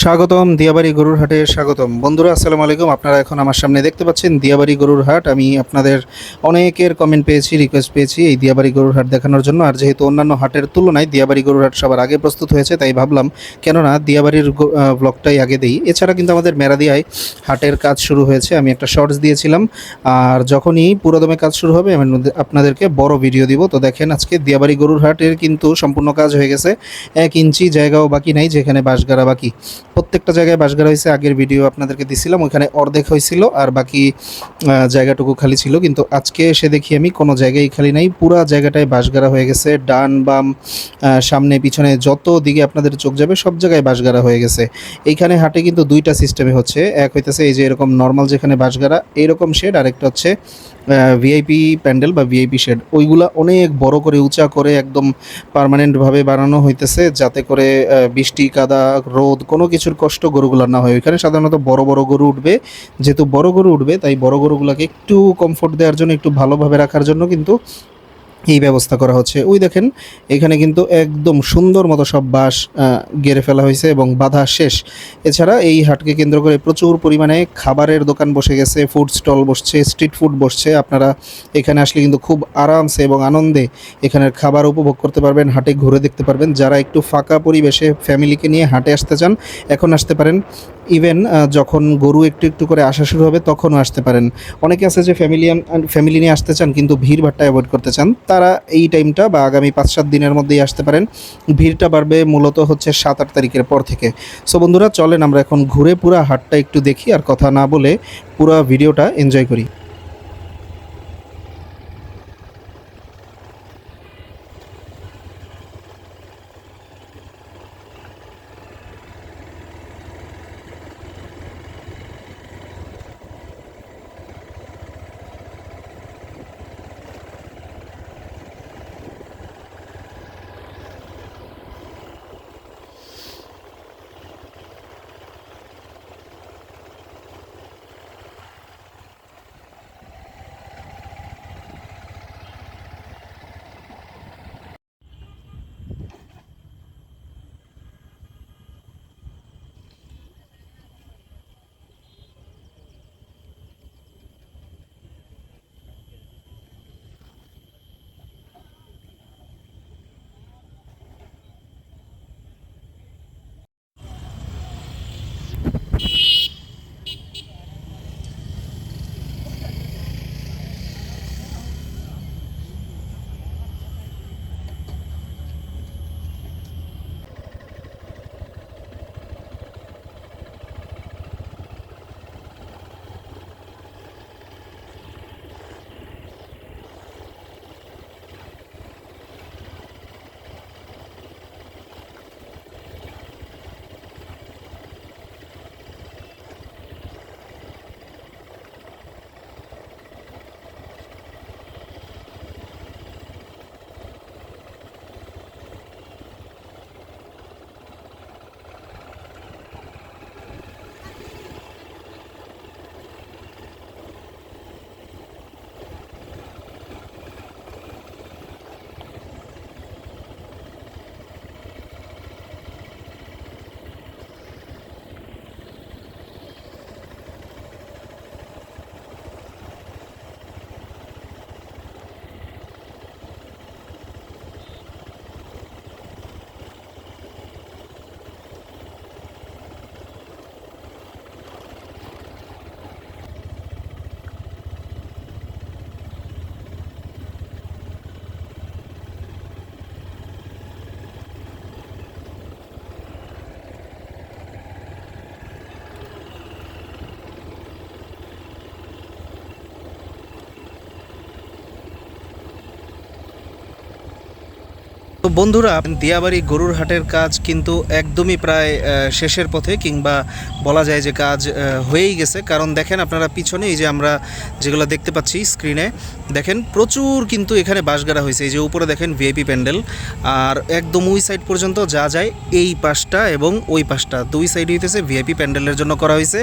স্বাগতম, দিয়াবাড়ি গরুর হাটে স্বাগতম। বন্ধুরা, আসসালামু আলাইকুম। আপনারা এখন আমার সামনে দেখতে পাচ্ছেন দিয়াবাড়ি গরুর হাট আমি আপনাদের অনেকের কমেন্ট পেয়েছি রিকোয়েস্ট পেয়েছি এই দিয়াবাড়ি গরুর হাট দেখানোর জন্য। আর যেহেতু অন্যান্য হাটের তুলনায় দিয়াবাড়ি গরুর হাট সবার আগে প্রস্তুত হয়েছে, তাই ভাবলাম কেননা দিয়াবাড়ির ব্লগটাই আগে দিই। এছাড়া কিন্তু আমাদের মেরাদিয়ায় হাটের কাজ শুরু হয়েছে। আমি একটা শর্টস দিয়েছিলাম। আর যখনই পুরোদমে কাজ শুরু হবে, আমি আপনাদেরকে বড় ভিডিও দিব। তো দেখেন, আজকে দিয়াবাড়ি গরুর হাটের কিন্তু সম্পূর্ণ কাজ হয়ে গেছে। এক ইঞ্চি জায়গাও বাকি নাই, যেখানে বাঁশগাড়া বাকি। প্রত্যেকটা জায়গায় বাঁশগাড়া হয়েছে। আগের ভিডিও আপনাদেরকে দিছিলাম ওখানে অর্ধেক হয়েছিল আর বাকি জায়গাটুকু খালি ছিল। কিন্তু আজকে এসে দেখি আমি কোনো জায়গায় খালি নাই, পুরা জায়গাটায় বাঁশগাড়া হয়ে গেছে। ডান, বাম সামনে, পিছনে যত দিকে আপনাদের চোখ যাবে সব জায়গায় বাঁশগাড়া হয়ে গেছে। এইখানে হাটে কিন্তু দুইটা সিস্টেমে হচ্ছে। এক হইতেছে এই যে এরকম নর্মাল যেখানে বাঁশগাড়া এইরকম শেড আরেকটা হচ্ছে ভিআইপি প্যান্ডেল বা ভিআইপি শেড ওইগুলা অনেক বড় করে, উঁচা করে, একদম পার্মানেন্টভাবে বানানো হইতেছে, যাতে করে বৃষ্টি, কাদা, রোদ কোনো কিছুর কষ্ট গরুগুলার না হয়। ওইখানে সাধারণত বড় বড় গরু উঠবে। যেহেতু বড় গরু উঠবে, তাই বড় গরুগুলাকে একটু কমফোর্ট দেওয়ার জন্য, একটু ভালোভাবে রাখার জন্য কিন্তু এই ব্যবস্থা করা হচ্ছে। ওই দেখেন এখানে কিন্তু একদম সুন্দর মতো সব আহ, গেড়ে ফেলা হয়েছে এবং বাধা শেষ। এছাড়া এই হাটকে কেন্দ্র করে প্রচুর পরিমাণে খাবারের দোকান বসে গেছে ফুড স্টল বসছে স্ট্রিট ফুড বসছে। আপনারা এখানে আসলে কিন্তু খুব আরামসে এবং আনন্দে এখানের খাবার উপভোগ করতে পারবেন হাটে ঘুরে দেখতে পারবেন। যারা একটু ফাঁকা পরিবেশে ফ্যামিলিকে নিয়ে হাটে আসতে চান এখন আসতে পারেন। ইভেন যখন গরু একটু একটু করে আসা শুরু হবে তখনও আসতে পারেন। অনেকে আছে যে ফ্যামিলি ফ্যামিলি নিয়ে আসতে চান কিন্তু ভিড়ভাড়টা অ্যাভয়েড করতে চান তারা এই টাইমটা বা আগামী পাঁচ সাত দিনের মধ্যেই আসতে পারেন। ভিড়টা বাড়বে মূলত হচ্ছে সাত আট তারিখের পর থেকে। সো বন্ধুরা, চলেন আমরা এখন ঘুরে পুরা হাটটা একটু দেখি আর কথা না বলে পুরো ভিডিওটা এনজয় করি। তো বন্ধুরা, দিয়াবাড়ি গরুর হাটের কাজ কিন্তু একদমই প্রায় শেষের পথে কিংবা বলা যায় যে কাজ হয়েই গেছে। কারণ দেখেন আপনারা পিছনে এই যে আমরা যেগুলো দেখতে পাচ্ছি স্ক্রিনে দেখেন প্রচুর কিন্তু এখানে বাঁশগাড়া হয়েছে। এই যে উপরে দেখেন ভিআইপি প্যান্ডেল। আর একদম ওই সাইড পর্যন্ত যা যায় এই পাশটা এবং ওই পাশটা। দুই সাইড হইতেছে ভিআইপি প্যান্ডেলের জন্য করা হয়েছে।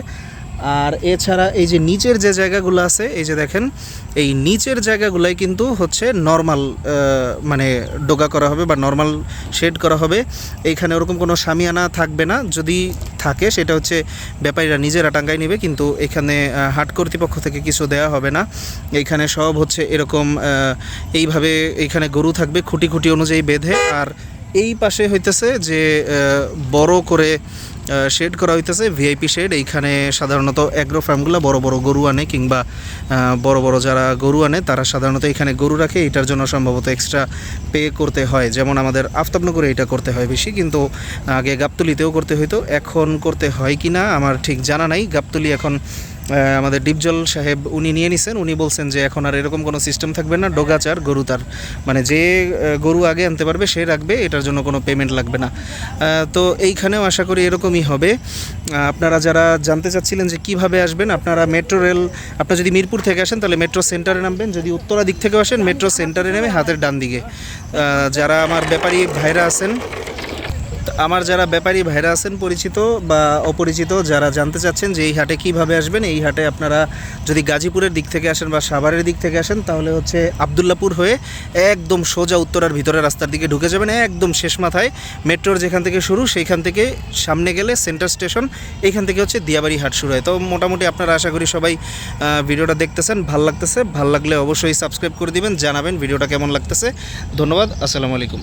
আর এছাড়া এই যে নিচের যে জায়গাগুলো আছে, এই যে দেখেন, এই নিচের জায়গাগুলোই কিন্তু হচ্ছে নর্মাল মানে ডোগা করা হবে বা নর্মাল শেড করা হবে। এইখানে ওরকম কোনো সামিয়ানা থাকবে না। যদি থাকে, সেটা হচ্ছে ব্যাপারীরা নিজেরা টাঙ্গাই নেবে, কিন্তু এখানে হাট কর্তৃপক্ষ থেকে কিছু দেওয়া হবে না। এইখানে সব হচ্ছে এরকম এইভাবে এইখানে গরু থাকবে খুঁটি খুঁটি অনুযায়ী বেঁধে। আর এই পাশে হইতেছে যে বড় করে শেড করা হইতেছে ভিআইপি শেড এইখানে সাধারণত অ্যাগ্রো ফার্মগুলো বড় বড় গরু আনে কিংবা বড় বড় যারা গরু আনে, তারা সাধারণত এখানে গরু রাখে। এটার জন্য সম্ভবত এক্সট্রা পে করতে হয়। যেমন আমাদের আফতাবনগরে এটা করতে হয় বেশি, কিন্তু আগে গাবতুলিতেও করতে হইতো। এখন করতে হয় কি না আমার ঠিক জানা নাই। গাবতুলি এখন আমাদের ডিপজল সাহেব উনি নিয়ে নিছেন। উনি বলছেন যে এখন আর এরকম কোনো সিস্টেম থাকবে না, ডোগাচার, গরু তার। মানে যে গরু আগে আনতে পারবে, সে রাখবে, এটার জন্য কোনো পেমেন্ট লাগবে না। তো এইখানেও আশা করি এরকমই হবে। আপনারা যারা জানতে চাচ্ছিলেন যে কীভাবে আসবেন, আপনারা মেট্রো রেল আপনারা যদি মিরপুর থেকে আসেন, তাহলে মেট্রো সেন্টারে নামবেন। যদি উত্তরা দিক থেকেও আসেন মেট্রো সেন্টারে নেমে হাতের ডান দিকে। যারা আমার ব্যাপারী ভাইরা আছেন আমার যারা ব্যাপারী ভাইরা আছেন, পরিচিত বা অপরিচিত, যারা জানতে চাচ্ছেন যে এই হাটে কীভাবে আসবেন, এই হাটে আপনারা যদি গাজীপুরের দিক থেকে আসেন বা সাভারের দিক থেকে আসেন, তাহলে হচ্ছে আবদুল্লাপুর হয়ে একদম সোজা উত্তরার ভিতরে রাস্তার দিকে ঢুকে যাবেন, একদম শেষ মাথায় মেট্রোর যেখান থেকে শুরু, সেইখান থেকে সামনে গেলে সেন্টার স্টেশন, এইখান থেকে হচ্ছে দিয়াবাড়ি হাট শুরু হয়। তো মোটামুটি আপনারা আশা করি সবাই ভিডিওটা দেখতেছেন, ভালো লাগতেছে, ভালো লাগলে অবশ্যই সাবস্ক্রাইব করে দিবেন, জানাবেন ভিডিওটা কেমন লাগতেছে। ধন্যবাদ, আসসালামু আলাইকুম।